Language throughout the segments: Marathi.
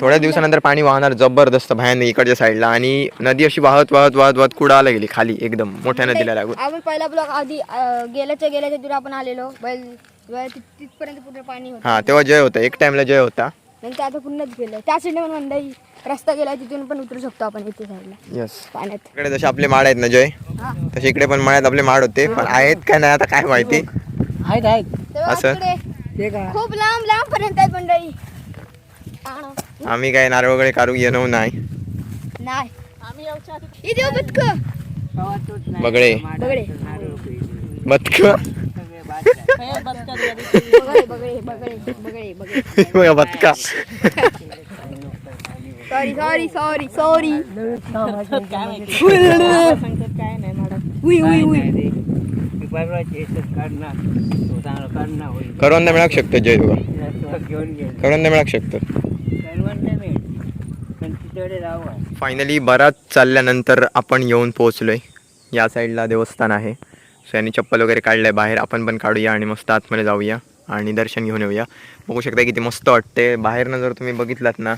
थोड्या दिवसानंतर पाणी वाहणार जबरदस्त भयानक इकडच्या साईडला आणि नदी अशी वाहत वाहत वाहत वाहत कुडाला गेली खाली एकदम. मोठ्या नदीला लागून. आपण पहिला ब्लॉक आधी अं, गेल्याच्या गेल्याच्या दिवशी आपण आलेलो. बैल बैल तिथ- तिथपर्यंत पूर्ण पाणी होतं. हा तेव्हा जय होता. एक टाइमला जय होता. नंतर आता पूर्णच गेलं. त्या साईडने पण मंडई रस्ता गेला तिथून पण उतरू शकतो आपण इथे साईडला येस पाण्यात. इकडे जसे आपले माड आहेत ना जय? हा. तसे इकडे पण मळ्यात आपले माड होते. पण आहेत का नाही आता काय माहिती? आहेत आहेत. तेव्हा असं? तिकडे ते का खूप लांब लांब पर्यंत आहे मंडई हा ना. आम्ही काय नारळ वगैरे काढू येणं नाही. हो बगळे. बदक. बदका सॉरी सॉरी सॉरी सॉरी काय नाही मॅडम. उई उई उई. काढणार. होईल. करवंदा मिळू शकतो जय तुला घेऊन गेल. करवंदा मिळू शकतो. फायनली बराच चालल्यानंतर आपण येऊन पोहोचलोय. या साईडला देवस्थान आहे. सो यांनी चप्पल वगैरे काढलंय बाहेर. आपण पण काढूया आणि मस्त आतमध्ये जाऊया आणि दर्शन घेऊन येऊया. बघू शकता किती मस्त वाटते बाहेरनं जर तुम्ही बघितलात ना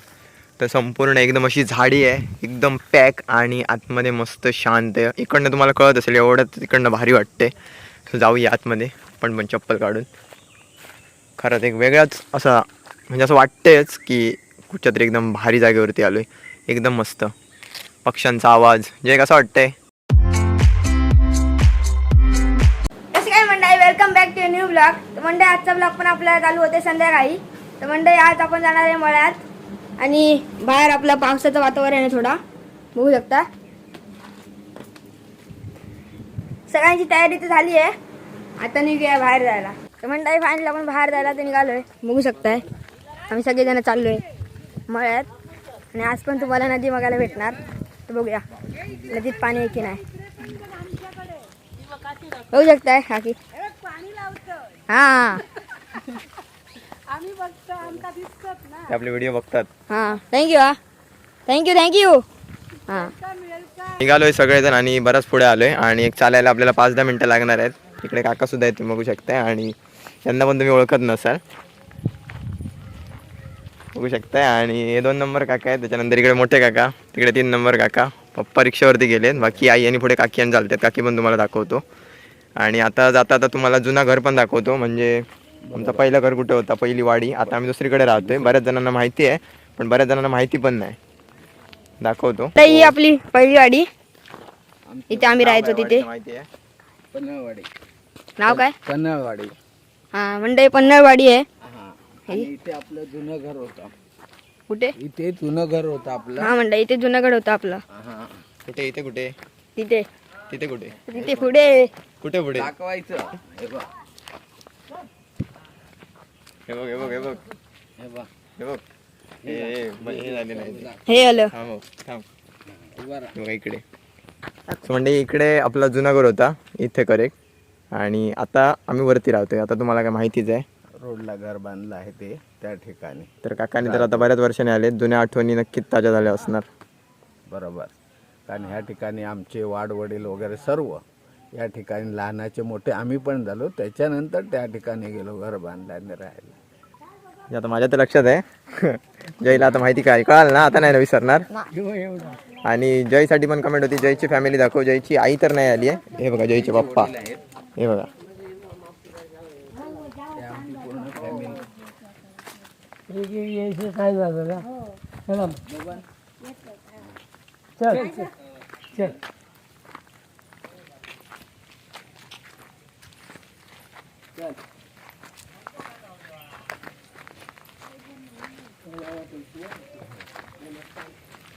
तर संपूर्ण एकदम अशी झाडी आहे. एकदम पॅक आणि आतमध्ये मस्त शांत आहे. इकडनं तुम्हाला कळत असेल एवढं तिकडनं भारी वाटते सो जाऊया आतमध्ये. आपण पण चप्पल काढून. खरंच एक वेगळाच असा म्हणजे असं वाटतेच की कुठच्या तरी एकदम भारी जागेवरती आलो आहे एकदम मस्त. पक्ष्यांचा आवाज. जे कसं वाटतंय? कसं काय मंडळी? Welcome back to new blog तर मंडळी आजचा ब्लॉग पण आपल्याला चालू होते संध्याकाळी. तर मंडळी आज आपण जाणार आहे मळ्यात. आणि बाहेर आपलं पावसाचं वातावरण आहे थोडा. बघू शकता. सगळ्यांची तयारी तर झाली आहे. आता निघूया बाहेर जायला. तर मंडळी फायनली आपण बाहेर जायला तर निघालोय. बघू शकताय. आम्ही सगळेजण चाललोय मळ्यात. आणि आज पण तुम्हाला नदी बघायला भेटणार. तर बघूया नदीत पाणी आहे की नाही. बघू शकताय काकी हा. आपले व्हिडिओ बघतात. हा. थँक्यू हा. थँक्यू थँक्यू हा. निघालोय सगळेजण आणि बराच पुढे आलोय. आणि एक चालायला आपल्याला पाच दहा मिनटं लागणार आहेत. इकडे काका सुद्धा आहेत बघू शकताय. आणि त्यांना पण तुम्ही ओळखत नसाल. बघू शकताय. आणि हे दोन नंबर काका आहेत. त्याच्यानंतर इकडे मोठे काका तिकडे तीन नंबर काका. पप्पा रिक्षावरती गेलेत. बाकी आई आणि पुढे काकी आणि चालतात. काकी पण तुम्हाला दाखवतो. आणि आता जाता आता तुम्हाला जुना घर पण दाखवतो. म्हणजे आमचं पहिलं घर कुठे होता? पहिली वाडी. आता आम्ही दुसरीकडे राहतोय. बऱ्याच जणांना माहिती आहे पण बऱ्याच जणांना माहिती पण नाही. दाखवतो. ही आपली पहिली वाडी. इथे आम्ही राहायचो तिथे. माहिती आहे? नाव काय? पन्हाळवाडी. हा मंडई पन्नाळवाडी आहे. हा आणि इथे आपलं जुनं घर होतं. कुठे? इथे जुनं घर होतं आपलं. हा मंडई इथे जुनागड होता आपलं. हा कुठे इथे कुठे? तिथे. तिथे कुठे? तिथे पुढे. कुठे पुढे? दाखवायचं. हे बघ. हे बघ हे बघ हे बघ. हे बघ. हे बघ. हे हे हे झाले नाही. हे आलं. थांब हो, थांब. उभा राहा. हे बघा इकडे. So म्हणजे इकडे आपला जुना घर होता इथे करेक्ट आणि आता आम्ही वरती राहतोय. आता तुम्हाला काय माहितीच आहे. रोडला घर बांधलं आहे ते त्या ठिकाणी. तर काकांनी तर आता बऱ्याच वर्षाने आले जुन्या आठवणी नक्कीच ताज्या झाल्या असणार. बरोबर. कारण ह्या ठिकाणी आमचे वाडवडील वगैरे सर्व या ठिकाणी लहानाचे मोठे आम्ही पण झालो त्याच्यानंतर त्या ठिकाणी गेलो घर बांधल्याने राहायला म्हणजे आता माझ्या तर लक्षात आहे. जयला आता माहिती काय कळाल ना? आता नाही ना विसरणार. आणि जयसाठी पण कमेंट होती जयची फॅमिली दाखव जयची आई तर नाही आली आहे. हे बघा जयचे पप्पा. हे बघा.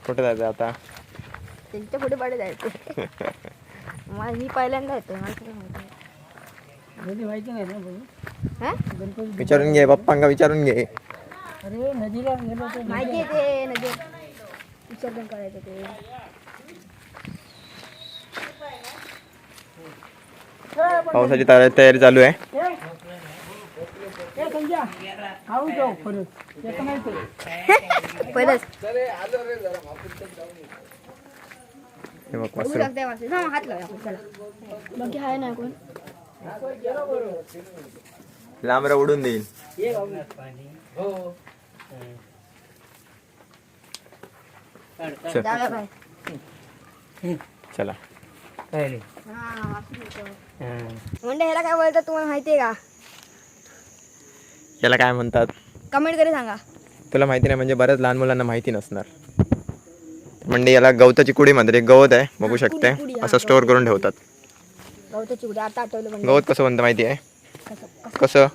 कुठे जायचं आता? त्यांच्या पुढे पाडे जायचं. मला ही पहिल्यांदा येते मला काय माहिती हा? विचारून घे पप्पांका विचारून घे. माहिती आहे ते नदी. विसर्जन करायचं ते. पावसाची तया- तयारी चालू आहे. पहिलंच हे बघ बघू वासरू. शकते वाचले ना हात लावूया आपण चला. बाकी आहे ना कोण? लांब उडून देईल. चल. हा, म्हणजे ह्याला काय बोलतात तुम्हाला माहिती आहे का? याला काय म्हणतात? कमेंट करी सांगा. तुला माहिती नाही म्हणजे बऱ्याच लहान मुलांना माहिती नसणार. म्हणजे याला गवताची कुडी म्हणतात. एक गवत आहे बघू शकते. कुडी, असं स्टोअर करून ठेवतात. गवताची उडी आता आठवलं म्हणजे. गवत कसं बनतं माहिती आहे? कसं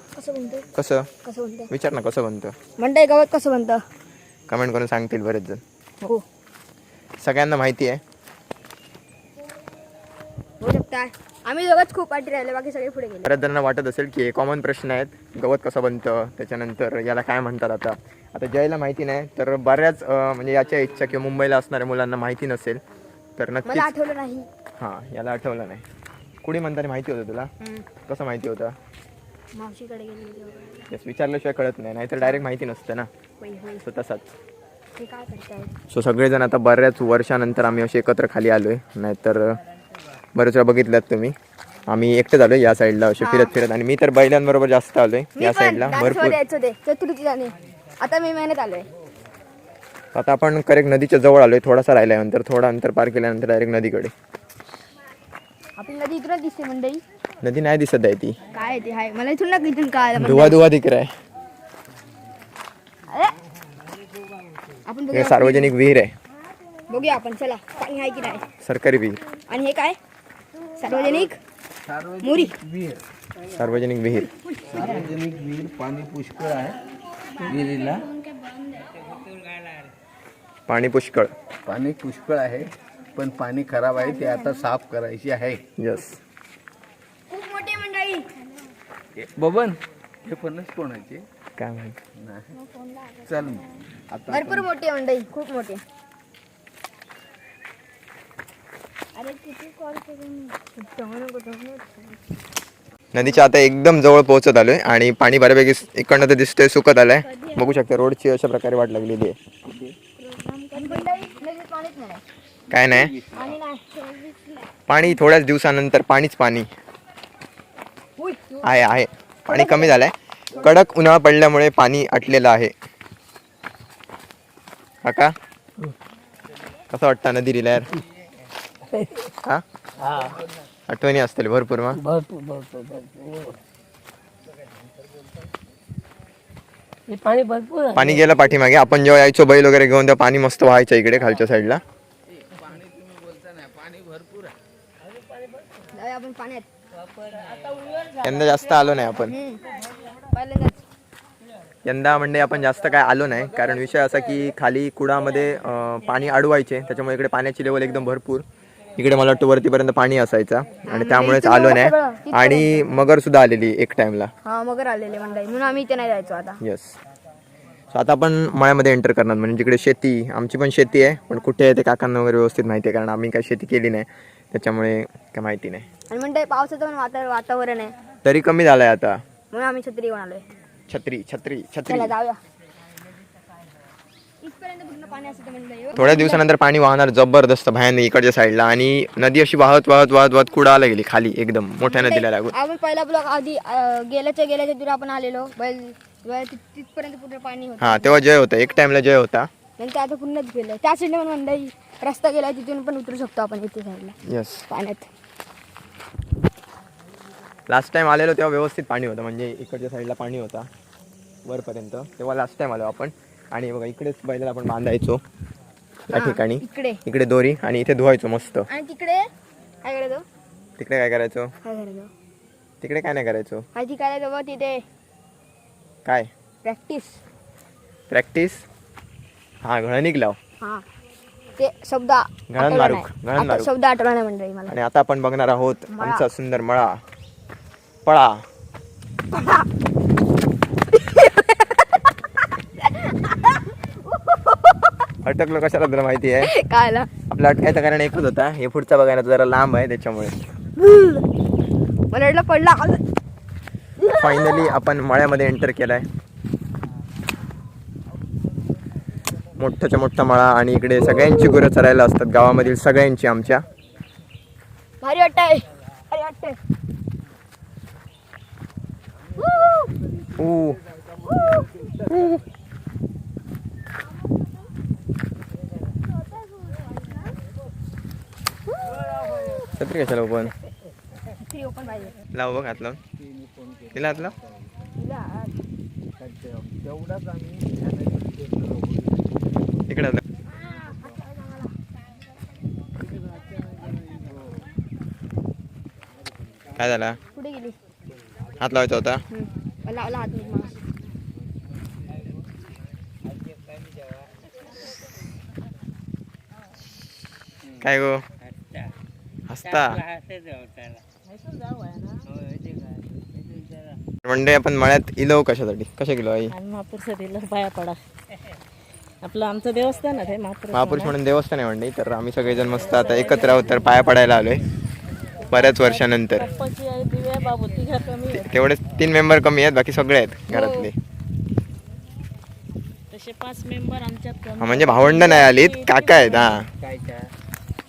कसं कसं? विचार ना कसं बनतं म्हणताय गवत कसं बनतं कमेंट करून सांगतील बरेच जण हो. सगळ्यांना माहिती आहे. होऊ आम्ही दोघंच खूप पाठी राहिले बाकी सगळे पुढे गेले. बऱ्याच जणांना वाटत असेल की कॉमन प्रश्न आहेत. गवत कसं बनतं? त्याच्यानंतर याला काय म्हणतात आता? आता जयला माहिती नाही तर बऱ्याच अं, म्हणजे याच्या इच्छा किंवा मुंबईला असणाऱ्या मुलांना माहिती नसेल तर मला नक्कीच आठवलं नाही. हां याला आठवलं नाही. कुणी म्हणताना माहिती होतं तुला. कसं माहिती होतं? मावशीकडे गेले विचारल्याशिवाय कळत नाही नाहीतर डायरेक्ट माहिती नसतं ना? सो तसाच. काय सो सगळेजण आता बऱ्याच वर्षानंतर आम्ही असे एकत्र खाली आलो आहे नाहीतर बरेच वेळा बघितल्यात तुम्ही. आम्ही एकटे झालो या साईडला असे फिरत फिरत. आणि मी तर बैलांबरोबर जास्त आलोय या साईडला भरपूर. ते आता मी मेहनत आलोय. आता आपण करेक्ट नदीच्या जवळ आलोय थोडासा राहिल्यानंतर थोडा अंतर पार केल्यानंतर डायरेक्ट नदीकडे. आपली नदी इथूनच दिसते मंडळी नदी नाही दिसत आहे ती. काय आहे ते? हाय मला इथून ना इथून काय आलं धुवा धुवा दिक आहे. अरे! आपण हे बघूया. सार्वजनिक विहीर आहे. बघूया आपण चला. पाणी आहे की नाही? सरकारी विहीर. आणि हे काय? सार्वजनिक मुरी. विहीर सार्वजनिक विहीर. सार्वजनिक विहीर पाणी पुष्कळ आहे. विहिरीला. पाणी पुष्कळ. पाणी पुष्कळ आहे. पण पाणी खराब आहे ते आता साफ करायची आहे. यस खूप मोठी मंडळी. बबन हे फणस कोणाचे काय माहिती. नाही. चल. मग. आता भरपूर मोठी मंडळी खूप मोठी. अरे किती कॉल करून नदीच्या आता एकदम जवळ पोहोचत आलोय आणि पाणी बऱ्यापैकी इकडनं तर दिसतंय सुकत आलंय. बघू शकता रोडची अशा प्रकारे वाट लागलेली आहे. पाणीच नाही. काय नाही? पाणी नाही. पाणी थोड्याच दिवसानंतर पाणीच पाणी. आहे आहे. पाणी कमी झालंय. कडक उन्हाळा पडल्यामुळे पाणी आटलेलं आहे. काका? कसं वाटतं नदी यार हा. आठवणी असतील भरपूर मग. भरपूर भरपूर भरपूर. हे पाणी भरपूर आहे. पाणी गेलं पाठीमागे. आपण जेव्हा यायचो बैल वगैरे घेऊन तेव्हा पाणी मस्त व्हायचं इकडे खालच्या साईडला. जाऊया आपण पाण्यात. यंदा जास्त आलो नाही आपण. यंदा म्हणजे आपण जास्त काय आलो नाही कारण विषय असा की खाली कुडामध्ये पाणी अडवायचे त्याच्यामुळे इकडे पाण्याची लेवल एकदम भरपूर. इकडे मला वाटतं वरतीपर्यंत पाणी असायचं आणि त्यामुळेच आलो नाही. आणि मगर सुद्धा आलेली एक टाइमला हा मगर आलेले म्हणून आम्ही इथे नाही जायचो आता. येस सो आता आपण मळ्यामध्ये एंटर करणार म्हणजे जिकडे शेती आमची पण शेती आहे पण कुठे आहे ते काकांना वगैरे व्यवस्थित माहिती आहे कारण आम्ही काही शेती केली नाही. त्याच्यामुळे काय माहिती नाही. आणि म्हणते पावसाचं पण वाता वातावरण आहे. तरी कमी झालंय आता. म्हणून आम्ही छत्री घेऊन आलोय छत्री छत्री छत्री. चला जाऊया. इथपर्यंत पूर्ण पाणी असतं मंडळी थोड्या दिवसानंतर पाणी वाहणार जबरदस्त भयानक इकडच्या साईडला आणि नदी अशी वाहत वाहत वाहत वाहत कुडाला गेली खाली एकदम मोठ्या नदीला लागून. आपण पहिला ब्लॉक आधी अं, गेल्याच्या गेल्याच्या दिवशी आपण आलेलो. बैल बैल तिथ- तिथपर्यंत पूर्ण पाणी होतं. हा तेव्हा जय होता. एक टाइमला जय होता. नंतर आता पूर्णच गेलं. त्या साईडने पण मंडळी रस्ता गेला तिथून पण उतरू शकतो आपण इथे साईडला येस पाण्यात. लास्ट टाइम आलेलो तेव्हा व्यवस्थित पाणी होतं म्हणजे इकडच्या साईडला पाणी होता वरपर्यंत. तेव्हा लास्ट टाइम आलो आपण. आणि बघा इकडेच बैलाला आपण बांधायचो त्या ठिकाणी. इकडे. इकडे दोरी आणि इथे धुवायचो मस्त. आणि तिकडे काय करायचं? तिकडे काय करायचो? काय करायचं? तिकडे काय नाही करायचो. करायचं बघ तिथे? काय? प्रॅक्टिस प्रॅक्टिस हा घळणीक लाव हा. ते शब्द घळण आठवला मारूक, नाही. घळण आता मारूक. शब्द आठवला नाही मंडळी मला. आणि आता आपण बघणार आहोत मळा. आमचा सुंदर मळा. पळा. अटकलो कशाला तुला माहिती आहे? काय आला आपला अटकायचं कारण एकच होता. हे पुढचा बघायला जरा लांब आहे त्याच्यामुळे. मला वाटलं पडला. फायनली आपण मळ्यामध्ये एंटर केलाय. मोठ्याच्या मोठा मळा आणि इकडे सगळ्यांची गुरं चरायला असतात. गावामधील सगळ्यांची आमच्या. भारी वाटतंय. भारी कशाला ओपन लावू बघ हात लावून तिला हात. इकडे. काय झाला? कुठे गेली? हात लावायचा होता? हम्म. लावला हात काय गो? हसता. म्हणजे आपण मळ्यात इलो कशासाठी? कशा गेलो आई? आणि महापूरसाठी पाया पडा. आपलं आमचं देवस्थान आहे महापूर महापुरुष म्हणून देवस्थान आहे म्हणजे तर आम्ही सगळेजण मस्त आता एकत्र आहोत तर पाया पडायला आलोय. बऱ्याच वर्षानंतर. तेवढेच तीन मेंबर कमी आहेत बाकी सगळे आहेत घरातले. तसे पाच मेंबर आमच्यात हा, कमी म्हणजे भावंड नाही आलीत काका आहेत हा.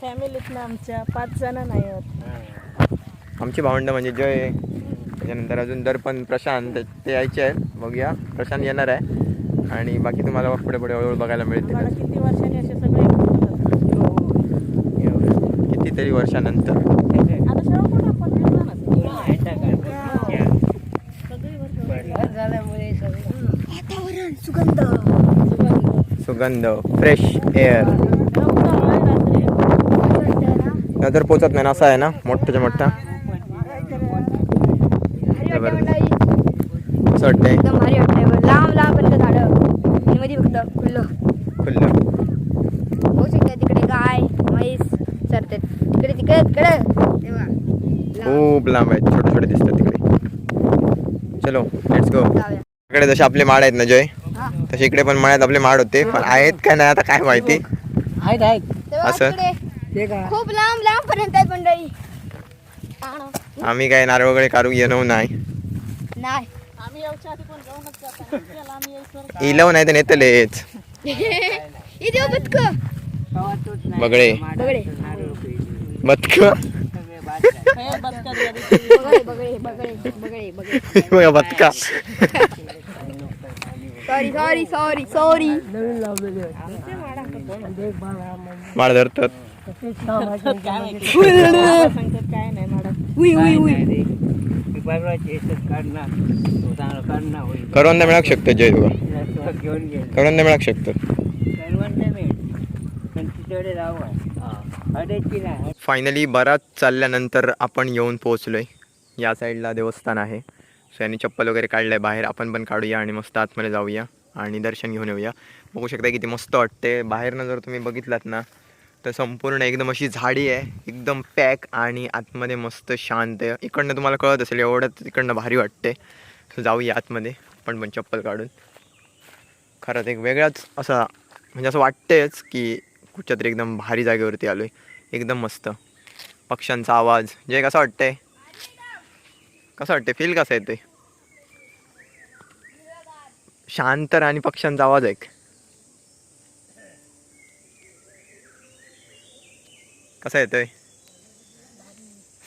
फॅमिलीत ना आमच्या पाच जण नाही आहेत. आमची भावंड म्हणजे जय त्याच्यानंतर अजून दर्पण प्रशांत ते यायचे आहेत बघूया. प्रशांत येणार आहे. आणि बाकी तुम्हाला पुढे पुढे हळूहळू बघायला मिळतील. किती वर्षांनी असे सगळे होतात. कितीतरी वर्षानंतर. सुगंध. सुगंध फ्रेश एअर नजर पोचत नाही ना असं आहे ना? मोठ्याच्या मोठा मंडळी. असं वाटतंय. लांब लांब झाडं. आणि मध्ये फक्त फुलं खुल्लं बघू शकता तिकडे गाय म्हैस चरतात. तिकडे तिकडे तिकडे. खूप लांब आहेत छोटे छोटे दिसतात तिकडे. चलो लेट्स गो इकडे जसे आपले माड आहेत ना जय? हा. तसे इकडे पण मळ्यात आपले माड होते पण आहेत काय नाही आता काय माहिती? आहेत आहेत. असं? का? खूप लांब लांब पर्यंत आहेत मंडळी. आम्ही काय नारळ वगैरे काढू येणं नाही. नाही. आम्ही आधी पण जाऊनच जातो त्याला आम्ही यायचं इलव नाही तर नेतलेच इथे हो बदक. बगळे. बदक. बगळे बदका. सॉरी सॉरी सॉरी सॉरी माड धरतात. काय माहिती. सांगतात काय नाही मॅडम उई उई उई करवंदा मिळू शकतो जय तुका करवंदा मिळू शकतो. फायनली बराच चालल्यानंतर आपण येऊन पोहोचलोय. या साईडला देवस्थान आहे. सो यांनी चप्पल वगैरे काढलंय. बाहेर आपण पण काढूया आणि मस्त आतमध्ये जाऊया आणि दर्शन घेऊन येऊया. बघू शकता किती मस्त वाटते बाहेरनं जर तुम्ही बघितलात ना तर संपूर्ण एकदम अशी झाडी आहे एकदम पॅक आणि आतमध्ये मस्त शांत. आहे इकडनं तुम्हाला कळत असेल एवढं तिकडनं भारी वाटते सो जाऊया आतमध्ये पण पण चप्पल काढून. खरंच एक वेगळाच असा म्हणजे असं वाटतेच की कुठच्या तरी एकदम भारी जागेवरती आलो आहे एकदम मस्त. पक्ष्यांचा आवाज. जे कसं वाटतंय? कसं वाटते फील कसं येते शांत आणि पक्ष्यांचा आवाज ऐक कसा येतोय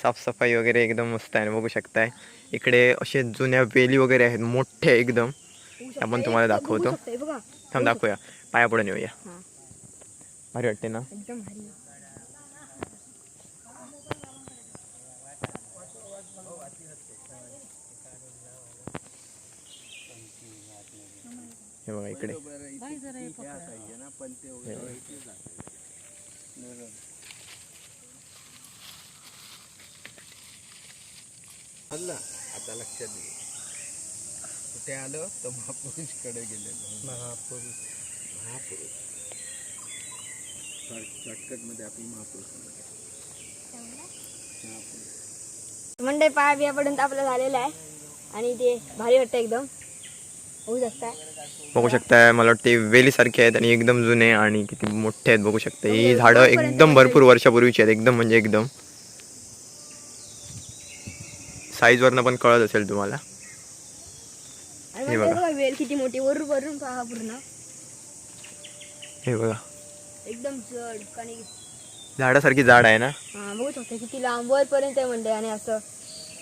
साफसफाई वगैरे एकदम मस्त आहे बघू शकताय. इकडे असे जुन्या वेली वगैरे आहेत मोठे एकदम. आपण तुम्हाला दाखवतो. हे बघा. थांब दाखवूया. पाया पुढे नेऊया. भारी वाटते ना? एकदम भारी हे बघा इकडे. आलं आता लक्षात घे कुठे आलो? तर महापुरुषकडे गेलेलो. महापुरुष. महापुरुष. शॉर्टकटमध्ये आपली महापुरुष मंडई पाया बियापर्यंत आपलं झालेलं आहे. आणि ते भारी वाटतं एकदम. होऊ शकता. बघू शकताय मला वाटते वेलीसारखे आहेत आणि एकदम जुने आणि किती मोठे आहेत बघू शकता. ही झाडं एकदम भरपूर वर्षापूर्वीची आहेत एकदम म्हणजे एकदम. साईजवरनं पण कळत असेल तुम्हाला. हे बघा. वेल किती मोठी. वरून वरून पहा पूर्ण. हे बघा. एकदम जड आणि झाडासारखी झाड आहे ना? हा बघू शकता किती लांब वरपर्यंत आहे मंडई आणि असं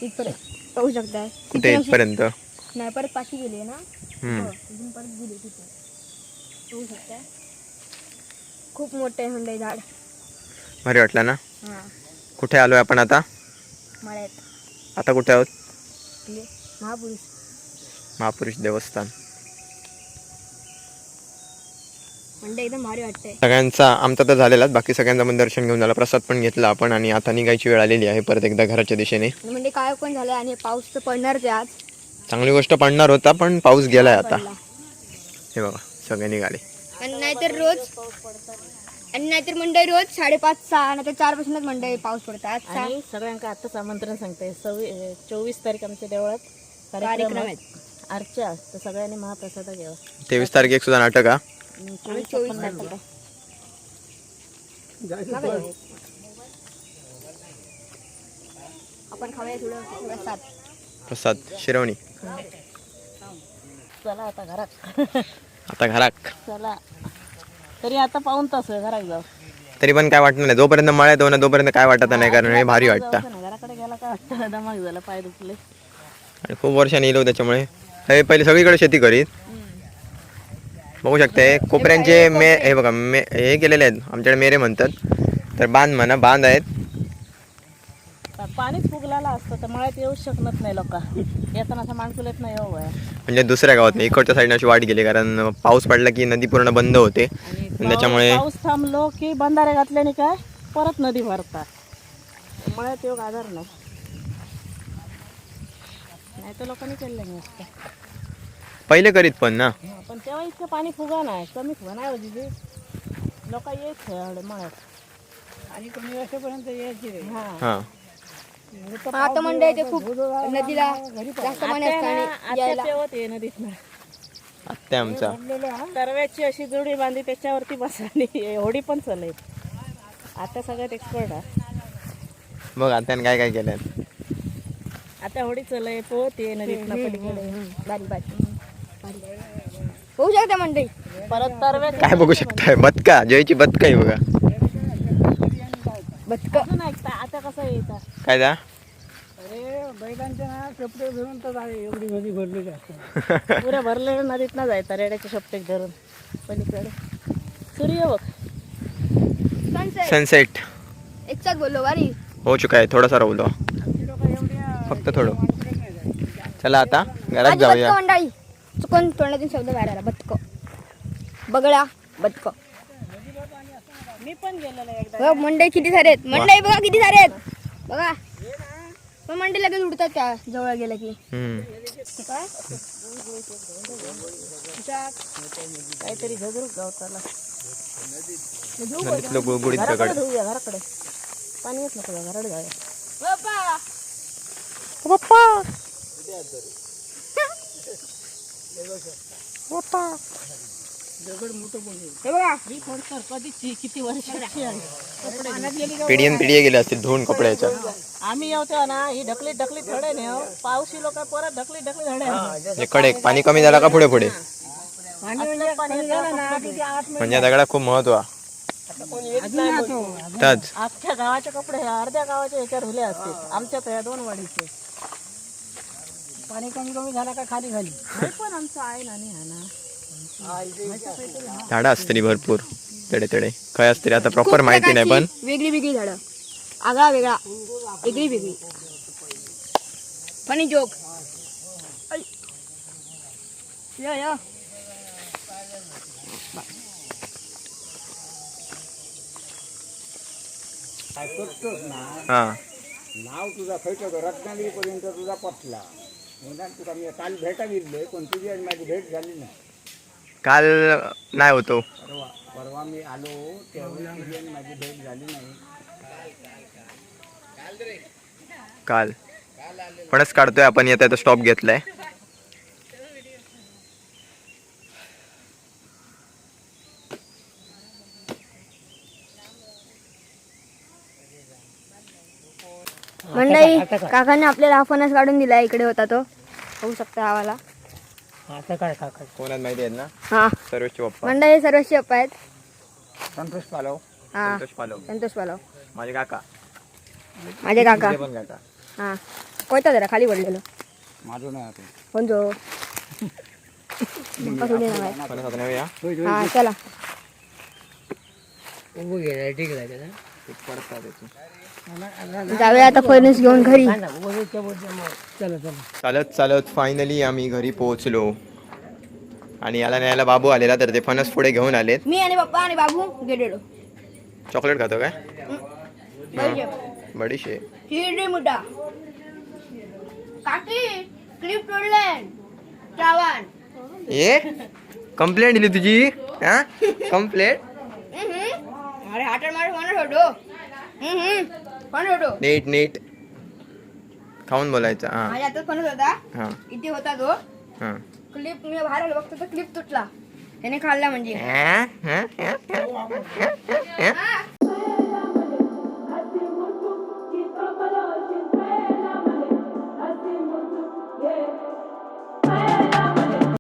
तिथपर्यंत बघू शकताय. कुठे इथपर्यंत? नाही परत पाठी गेली ना. हो, इथून परत गेली तिथे. बघू शकताय. खूप मोठं आहे मंडई झाड. भारी वाटलं ना? हा. कुठे आलोय आपण आता? मळ्यात. आता कुठे आहोत? महापुरुष. महापुरुष देवस्थान. एकदम भारी वाटतंय. सगळ्यांचा आमचा तर झालेलाच बाकी सगळ्यांचा पण दर्शन घेऊन झाला प्रसाद पण घेतला आपण आणि आता निघायची वेळ आलेली आहे परत एकदा घराच्या दिशेने. म्हणजे काय पण झालं आणि पाऊस तर पडणारच आहे आज. चांगली गोष्ट पडणार होता पण पाऊस गेलाय आता. हे बघा सगळे निघाले. नाहीतर रोज आणि नाहीतर मंडई रोज साडेपाच सहा नाहीतर चार पासूनच मंडई पाऊस पडतात. आज सहा आणि सगळ्यांका आताच आमंत्रण सांगते. सव्वीस चोवीस तारीख आमच्या देवळात कार्यक्रम कार्यक्रम आहेत. आहे. अर्चा तर सगळ्यांनी महाप्रसाद घ्यावा. तेवीस तारखेक सुद्धा नाटक हा? आणि चोवीस चोवीस. आपण खाऊया थोडं प्रसाद. प्रसाद शिरवणी. चला आता घरात. आता घरात. चला. तरी आता पाऊन तास आहे घरात जाऊ तरी पण काय वाटणार नाही. जोपर्यंत मळ्यात येतो ना तोपर्यंत काय वाटत नाही कारण हे भारी वाटतं. घराकडे गेला काय वाटतं? दमाग झाला पाय दुखले. आणि खूप वर्षांनी येलो त्याच्यामुळे. हे पहिले सगळीकडे शेती करीत. बघू शकता कोपऱ्यांचे मे हे बघा मे हे केलेले आहेत. आमच्याकडे मेरे म्हणतात. तर बांध म्हणा बांध आहेत. पाणीच फुगलेला असतं तर मळ्यात येऊच शकत नाही लोक. येताना असं माणकुल येत नाही हो म्हणजे दुसऱ्या गावात नाही इकडच्या साईडने अशी वाट गेली कारण पाऊस पडला की नदी पूर्ण बंद होते. आणि त्याच्यामुळे पाऊस थांबलो की बंधारे घातल्याने काय? परत नदी भरतात. मळ्यात योग आधार नाही. नाही तर लोकांनी केलं नाही असतं. पहिले करीत पण ना? पण तेव्हा इतकं पाणी फुगा नाही. कमी फुगा नाही होती लोक येत एवढे मळ्यात. आणि कमी वर्षापर्यंत यायची हा. हां. आता मंडई ते खूप नदीला जास्त पाणी असतं आणि यायला. तेवत ये नदीतनं आत्या आमचा तरव्याची अशी जोडी बांधली त्याच्यावरती बसली. होडी पण चालत आता सगळ्यात एक्सपर्ट आहे. बघ आत्याने काय काय केलंय? आता होडी चालय पोहत ये बारी होऊ शकते मंडई परत तरव्या काय बघू शकताय? बदका जयची बदका आहे बघा. ऐकता आता कसं येतात काय जा पुऱ्या भरलेल्या नदीत ना जायचा रेड्याच्या शपटेक धरून. पलीकडे. सूर्य बघ. सनसेट सनसेट एकचाच बोललो बारी हो चुका आहे थोडासा राहुलो फक्त थोडं. चला आता घरात जाऊया. मंडळी. चुकून तोंडातून शब्द बाहेर आला. बदक. बगळा बदक. मी पण गेलेलो मंडई किती सारे आहेत. मंडई बघा किती सारे आहेत. बघा. पण मंडई लगेच उडतात त्या जवळ गेलं की. काय? काहीतरी झगरू गावताला नदीतलं गुळगुळीत घराकडे दगड धुऊया घराकडे. पाणी येत नको घराकडे जाऊया. बाप्पा! किती कपडे पिढीन पिढी गेले असतील धुवून कपडे याच्यात आम्ही येऊ तेव्हा ना ही ढकलीत ढकलीत धडे नाही हो. पावशी लोक परत ढकलीत ढकलीत धडे म्हणजे कडे पाणी कमी झाला का पुढे पुढे? पाणी पाणी ना आत म्हणजे या खूप महत्त्व. त्याच अख्ख्या गावाचे कपडे हे अर्ध्या गावाच्या ह्याच्यावर हुले असतील. आमच्या तर या दोन वाडीचे. पाणी कमी कमी झाला का खाली खाली? पण आमचं आहे ना नाही हा ना. झाडं असतली भरपूर. तडे तडे काय असतली आता प्रॉपर माहिती नाही पण वेगळी वेगळी झाडं. आगळा वेगळा वेगळी वेगळी फनी जोक। या या। हा। नाव तुझा खयचं रत्नागिरीपर्यंत तुझा पटला. निदान तुका मी काल भेटा गेले पण तुझी आणि माझी भेट झाली नाही. काल नाही होतो. परवा परवा मी आलो त्यावेळी तुझी आणि माझी भेट झाली नाही. काल. पणच काढतोय आपण येत स्टॉप घेतलाय. मंडई काकाने आपल्याला हा फणस काढून दिला इकडे होता तो. होऊ शकता कोणाला माहिती आहेत ना? हा. सर्वेचे पप्पा. मंडई हे शेप आहेत. संतोष पालव. हा. संतोष पालव. संतोष पालव. माझे काका. माझे काका. ते पण काका. हा. कोयता जरा खाली पडलेलो माझं नाही आता. मका. पण नाही या हा चला. जाऊया आता फर्नेस घेऊन घरी. चला चला. चालत चालत फायनली आम्ही घरी पोहोचलो. आणि याला न्यायला बाबू आलेला तर ते फणस पुढे घेऊन आलेत. मी आणि पप्पा आणि बाबू गेलेलो. चॉकलेट खातो काय. बडीशे. शिर्डी मुठा काकी क्लिप तोडले. चावान ए कंप्लेंट दिली तुझी? हा? कंप्लेंट अरे हाटर मारे फोन होतो फोन होतो नीट नीट. खाऊन बोलायचं हा. माझ्या हातात फोन होता? हा. इथे होता तो. हा. क्लिप मी बाहेर आलो बघतो तर क्लिप तुटला. त्याने खाल्ला म्हणजे. हा? हा? हा? हा?